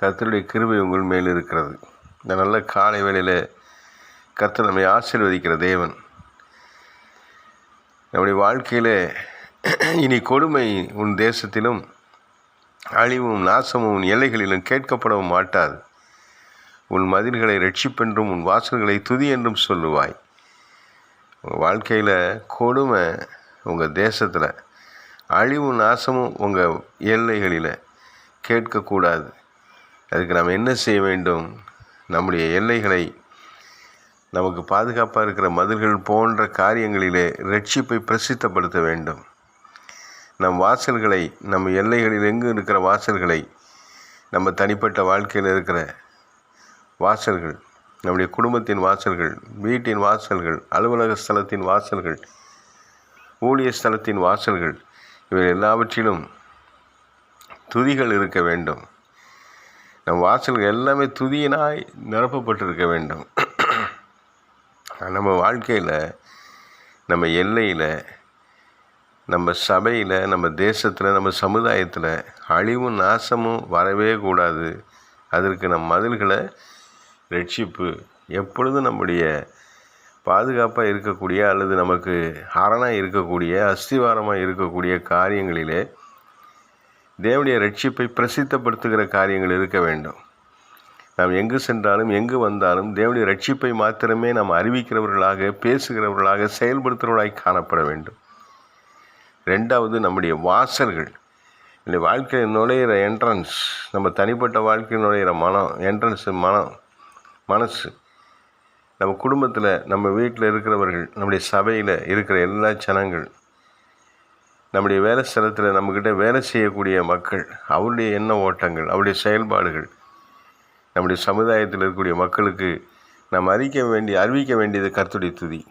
கர்த்தருடைய கிருபை உங்கள் மேல் இருக்கிறது. இந்த நல்ல காலை வேளையில் கர்த்தர் நம்மை ஆசீர்வதிக்கிற தேவன். நம்முடைய வாழ்க்கையில் இனி கொடுமை உன் தேசத்திலும் அழிவும் நாசமும் உன் எல்லைகளிலும் கேட்கப்படவும் மாட்டாது. உன் மதில்களை ரட்சிப்பென்றும் உன் வாசல்களை துதி என்றும் சொல்லுவாய். உங்கள் வாழ்க்கையில் கொடுமை உங்கள் தேசத்தில் அழிவும் நாசமும் உங்கள் எல்லைகளில் கேட்கக்கூடாது. அதுக்கு நாம் என்ன செய்ய வேண்டும்? நம்முடைய எல்லைகளை நமக்கு பாதுகாப்பாக இருக்கிற மதில்கள் போன்ற காரியங்களிலே ரட்சிப்பை பிரசித்தப்படுத்த வேண்டும். நம் வாசல்களை நம்ம எல்லைகளில் எங்கு இருக்கிற வாசல்களை நம்ம தனிப்பட்ட வாழ்க்கையில் இருக்கிற வாசல்கள் நம்முடைய குடும்பத்தின் வாசல்கள் வீட்டின் வாசல்கள் அலுவலக ஸ்தலத்தின் வாசல்கள் ஊழிய ஸ்தலத்தின் வாசல்கள் இவை எல்லாவற்றிலும் துதிகள் இருக்க வேண்டும். நம் வாசல்கள் எல்லாமே துதியினாய் நிரப்பப்பட்டிருக்க வேண்டும். நம்ம வாழ்க்கையில் நம்ம எல்லையில் நம்ம சபையில் நம்ம தேசத்தில் நம்ம சமுதாயத்தில் அழிவும் நாசமும் வரவே கூடாது. அதற்கு நம் மதில்களை ரட்சிப்பு எப்பொழுதும் நம்முடைய பாதுகாப்பாக இருக்கக்கூடிய அல்லது நமக்கு அரணாக இருக்கக்கூடிய அஸ்திவாரமாக இருக்கக்கூடிய காரியங்களிலே தேவனுடைய ரட்சிப்பை பிரசித்தப்படுத்துகிற காரியங்கள் இருக்க வேண்டும். நாம் எங்கு சென்றாலும் எங்கு வந்தாலும் தேவனுடைய ரட்சிப்பை மாத்திரமே நாம் அறிவிக்கிறவர்களாக பேசுகிறவர்களாக செயல்படுத்துகிறவர்களாய் காணப்பட வேண்டும். ரெண்டாவது நம்முடைய வாசல்கள். இந்த வாழ்க்கையில் நுழையிற என்ட்ரன்ஸ் நம்ம தனிப்பட்ட வாழ்க்கையில் நுழையிற மனம் என்ட்ரன்ஸு மனம் மனசு. நம்ம குடும்பத்தில் நம்ம வீட்டில் இருக்கிறவர்கள் நம்முடைய சபையில் இருக்கிற எல்லா ஜனங்கள் நம்முடைய வேலை ஸ்தலத்தில் நம்மக்கிட்ட வேலை செய்யக்கூடிய மக்கள் அவருடைய எண்ண ஓட்டங்கள் அவருடைய செயல்பாடுகள் நம்முடைய சமுதாயத்தில் இருக்கக்கூடிய மக்களுக்கு நாம் அறிக்க வேண்டிய அறிவிக்க வேண்டியது கருத்துடைய துதி.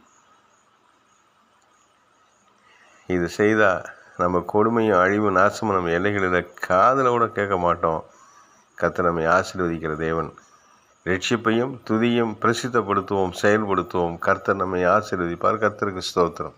இது செய்தால் நம்ம கொடுமையும் அழிவும் நாசமும் நம்ம எல்லைகளில் காதில் கூட கேட்க மாட்டோம். கர்த்தர் நம்மை ஆசீர்வதிக்கிற தேவன். ரட்சிப்பையும் துதியும் பிரசித்தப்படுத்துவோம் செயல்படுத்துவோம். கர்த்தர் நம்மை ஆசீர்வதிப்பார். கர்த்தருக்கு ஸ்தோத்திரம்.